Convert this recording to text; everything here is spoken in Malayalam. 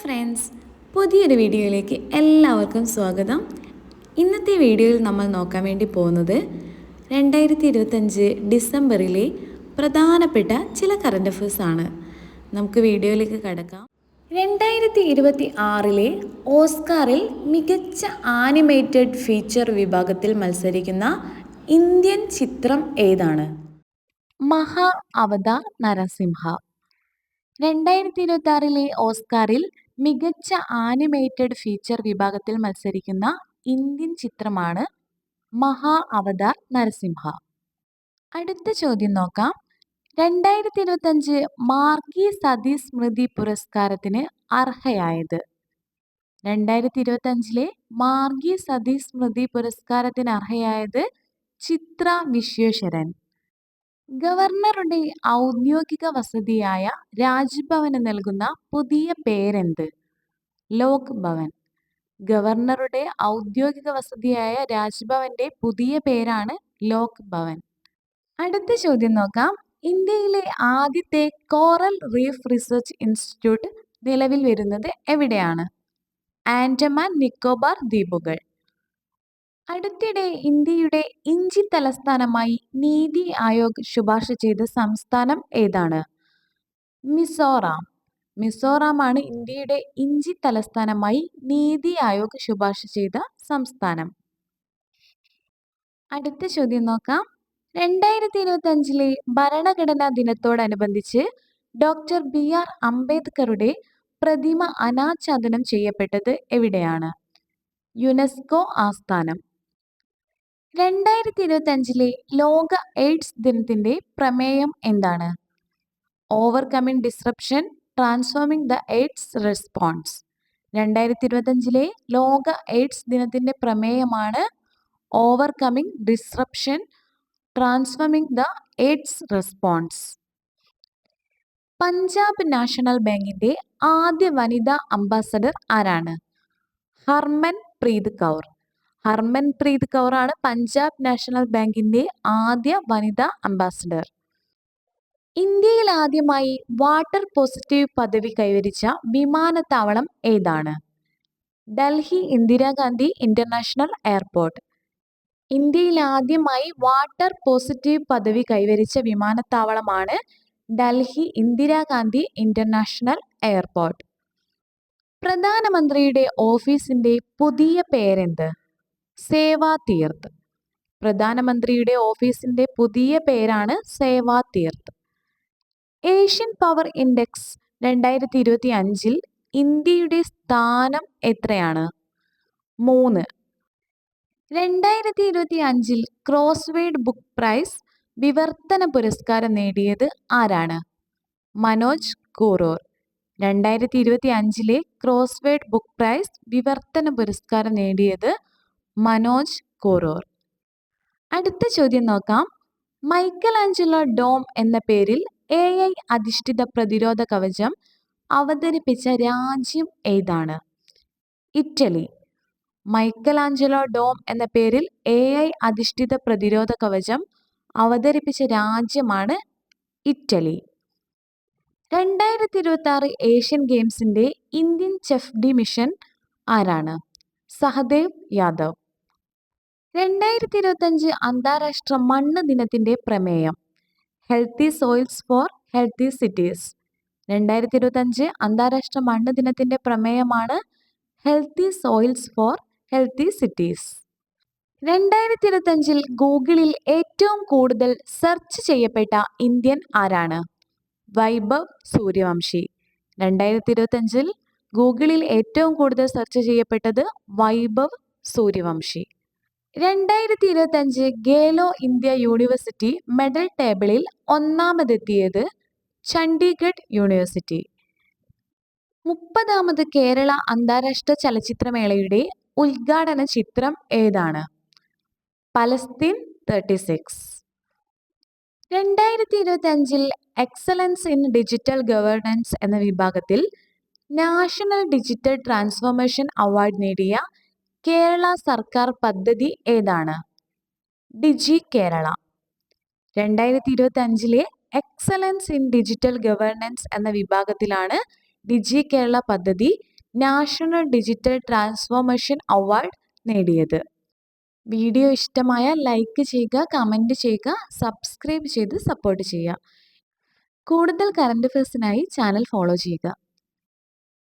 ഫ്രണ്ട്സ് പുതിയൊരു വീഡിയോയിലേക്ക് എല്ലാവർക്കും സ്വാഗതം. ഇന്നത്തെ വീഡിയോയിൽ നമ്മൾ നോക്കാൻ വേണ്ടി പോകുന്നത് രണ്ടായിരത്തി ഇരുപത്തഞ്ച് ഡിസംബറിലെ പ്രധാനപ്പെട്ട ചില കറണ്ട് അഫേഴ്സ് ആണ്. നമുക്ക് വീഡിയോയിലേക്ക് കടക്കാം. രണ്ടായിരത്തി ഇരുപത്തി ആറിലെ ഓസ്കാറിൽ മികച്ച ആനിമേറ്റഡ് ഫീച്ചർ വിഭാഗത്തിൽ മത്സരിക്കുന്ന ഇന്ത്യൻ ചിത്രം ഏതാണ്? മഹാ അവത നരസിംഹ. രണ്ടായിരത്തി ഇരുപത്തി ആറിലെ ഓസ്കാറിൽ മികച്ച ആനിമേറ്റഡ് ഫീച്ചർ വിഭാഗത്തിൽ മത്സരിക്കുന്ന ഇന്ത്യൻ ചിത്രമാണ് മഹാ അവതാർ നരസിംഹ. അടുത്ത ചോദ്യം നോക്കാം. രണ്ടായിരത്തി ഇരുപത്തഞ്ച് മാർഗി സതി സ്മൃതി പുരസ്കാരത്തിന് അർഹയായത്. രണ്ടായിരത്തി ഇരുപത്തഞ്ചിലെ മാർഗി സതി സ്മൃതി പുരസ്കാരത്തിന് അർഹയായത് ചിത്ര വിശ്വേശ്വരൻ. ഗവർണറുടെ ഔദ്യോഗിക വസതിയായ രാജ്ഭവന് നൽകുന്ന പുതിയ പേരെന്ത്? ലോക് ഭവൻ ഗവർണറുടെ ഔദ്യോഗിക വസതിയായ രാജ്ഭവന്റെ പുതിയ പേരാണ് ലോക് ഭവൻ അടുത്ത ചോദ്യം നോക്കാം. ഇന്ത്യയിലെ ആദ്യത്തെ കോറൽ റീഫ് റിസർച്ച് ഇൻസ്റ്റിറ്റ്യൂട്ട് നിലവിൽ വരുന്നത് എവിടെയാണ്? ആൻഡമാൻ നിക്കോബാർ ദ്വീപുകൾ. അടുത്തിടെ ഇന്ത്യയുടെ ഇഞ്ചി തലസ്ഥാനമായി നീതി ആയോഗ് ശുപാർശ ചെയ്ത സംസ്ഥാനം ഏതാണ്? മിസോറാം. മിസോറാമാണ് ഇന്ത്യയുടെ ഇഞ്ചി തലസ്ഥാനമായി നീതി ആയോഗ് ശുപാർശ ചെയ്ത സംസ്ഥാനം. അടുത്ത ചോദ്യം നോക്കാം. രണ്ടായിരത്തി ഇരുപത്തി അഞ്ചിലെ ഭരണഘടനാ ദിനത്തോടനുബന്ധിച്ച് ഡോക്ടർ ബി ആർ അംബേദ്കറുടെ പ്രതിമ അനാച്ഛാദനം ചെയ്യപ്പെട്ടത് എവിടെയാണ്? യുനെസ്കോ ആസ്ഥാനം. രണ്ടായിരത്തി ഇരുപത്തി അഞ്ചിലെ ലോക എയ്ഡ്സ് ദിനത്തിന്റെ പ്രമേയം എന്താണ്? Overcoming disruption transforming the AIDS response രണ്ടായിരത്തി ഇരുപത്തഞ്ചിലെ ലോക എയ്ഡ്സ് ദിനത്തിന്റെ പ്രമേയമാണ് overcoming disruption transforming the AIDS response Punjab National ബാങ്കിന്റെ ആദ്യ വനിതാ അംബാസഡർ ആരാണ്? Harmanpreet Kaur. Harmanpreet Kaur Punjab national ബാങ്കിന്റെ ആദ്യ വനിതാ അംബാസഡർ. ഇന്ത്യയിൽ ആദ്യമായി വാട്ടർ പോസിറ്റീവ് പദവി കൈവരിച്ച വിമാനത്താവളം ഏതാണ്? Delhi Indira Gandhi international airport. ഇന്ത്യയിൽ ആദ്യമായി വാട്ടർ പോസിറ്റീവ് പദവി കൈവരിച്ച വിമാനത്താവളമാണ് ഡൽഹി ഇന്ദിരാഗാന്ധി ഇന്റർനാഷണൽ എയർപോർട്ട്. പ്രധാനമന്ത്രിയുടെ ഓഫീസിന്റെ പുതിയ പേരെന്ത്? സേവാ തീർത്ത് പ്രധാനമന്ത്രിയുടെ ഓഫീസിന്റെ പുതിയ പേരാണ് സേവാ തീർത്ത് ഏഷ്യൻ പവർ ഇൻഡെക്സ് രണ്ടായിരത്തി ഇരുപത്തി അഞ്ചിൽ ഇന്ത്യയുടെ സ്ഥാനം എത്രയാണ്? മൂന്ന്. രണ്ടായിരത്തി ഇരുപത്തി അഞ്ചിൽ ക്രോസ്വേഡ് ബുക്ക് പ്രൈസ് വിവർത്തന പുരസ്കാരം നേടിയത് ആരാണ്? മനോജ് കൂറോർ രണ്ടായിരത്തി ഇരുപത്തി അഞ്ചിലെ ക്രോസ്വേഡ് ബുക്ക് പ്രൈസ് വിവർത്തന പുരസ്കാരം നേടിയത് മനോജ് കോറോർ. അടുത്ത ചോദ്യം നോക്കാം. മൈക്കൽ ആഞ്ചലോ ഡോം എന്ന പേരിൽ എ ഐ അധിഷ്ഠിത പ്രതിരോധ കവചം അവതരിപ്പിച്ച രാജ്യം ഏതാണ്? ഇറ്റലി. മൈക്കൽ ആഞ്ചലോ ഡോം എന്ന പേരിൽ എ ഐ അധിഷ്ഠിത പ്രതിരോധ കവചം അവതരിപ്പിച്ച രാജ്യമാണ് ഇറ്റലി. രണ്ടായിരത്തി ഇരുപത്തി ആറ് ഏഷ്യൻ ഗെയിംസിന്റെ ഇന്ത്യൻ ചെഫ് ഡി മിഷൻ ആരാണ്? സഹദേവ് യാദവ്. രണ്ടായിരത്തി ഇരുപത്തഞ്ച് അന്താരാഷ്ട്ര മണ്ണ് ദിനത്തിന്റെ പ്രമേയം. Healthy soils for healthy cities രണ്ടായിരത്തി ഇരുപത്തഞ്ച് അന്താരാഷ്ട്ര മണ്ണ് ദിനത്തിന്റെ പ്രമേയമാണ് healthy soils for healthy cities രണ്ടായിരത്തി ഇരുപത്തഞ്ചിൽ ഗൂഗിളിൽ ഏറ്റവും കൂടുതൽ സെർച്ച് ചെയ്യപ്പെട്ട ഇന്ത്യൻ ആരാണ്? വൈഭവ് സൂര്യവംശി. രണ്ടായിരത്തി ഇരുപത്തഞ്ചിൽ ഗൂഗിളിൽ ഏറ്റവും കൂടുതൽ സെർച്ച് ചെയ്യപ്പെട്ടത് വൈഭവ് സൂര്യവംശി. രണ്ടായിരത്തി ഇരുപത്തി അഞ്ച് ഗേലോ ഇന്ത്യ യൂണിവേഴ്സിറ്റി മെഡൽ ടേബിളിൽ ഒന്നാമതെത്തിയത് ചണ്ഡീഗഡ് യൂണിവേഴ്സിറ്റി. മുപ്പതാമത് കേരള അന്താരാഷ്ട്ര ചലച്ചിത്രമേളയുടെ ഉദ്ഘാടന ചിത്രം ഏതാണ്? Palestine thirty six. രണ്ടായിരത്തി ഇരുപത്തി അഞ്ചിൽ എക്സലൻസ് ഇൻ ഡിജിറ്റൽ ഗവേണൻസ് എന്ന വിഭാഗത്തിൽ നാഷണൽ ഡിജിറ്റൽ ട്രാൻസ്ഫോർമേഷൻ അവാർഡ് നേടിയ കേരള സർക്കാർ പദ്ധതി ഏതാണ്? ഡിജി കേരള. രണ്ടായിരത്തി ഇരുപത്തി അഞ്ചിലെ എക്സലൻസ് ഇൻ ഡിജിറ്റൽ ഗവേണൻസ് എന്ന വിഭാഗത്തിലാണ് ഡിജി കേരള പദ്ധതി നാഷണൽ ഡിജിറ്റൽ ട്രാൻസ്ഫോർമേഷൻ അവാർഡ് നേടിയത്. വീഡിയോ ഇഷ്ടമായ ലൈക്ക് ചെയ്യുക കമന്റ് ചെയ്യുക സബ്സ്ക്രൈബ് ചെയ്ത് സപ്പോർട്ട് ചെയ്യുക. കൂടുതൽ കറണ്ട് അഫയേഴ്സിനായി ചാനൽ ഫോളോ ചെയ്യുക.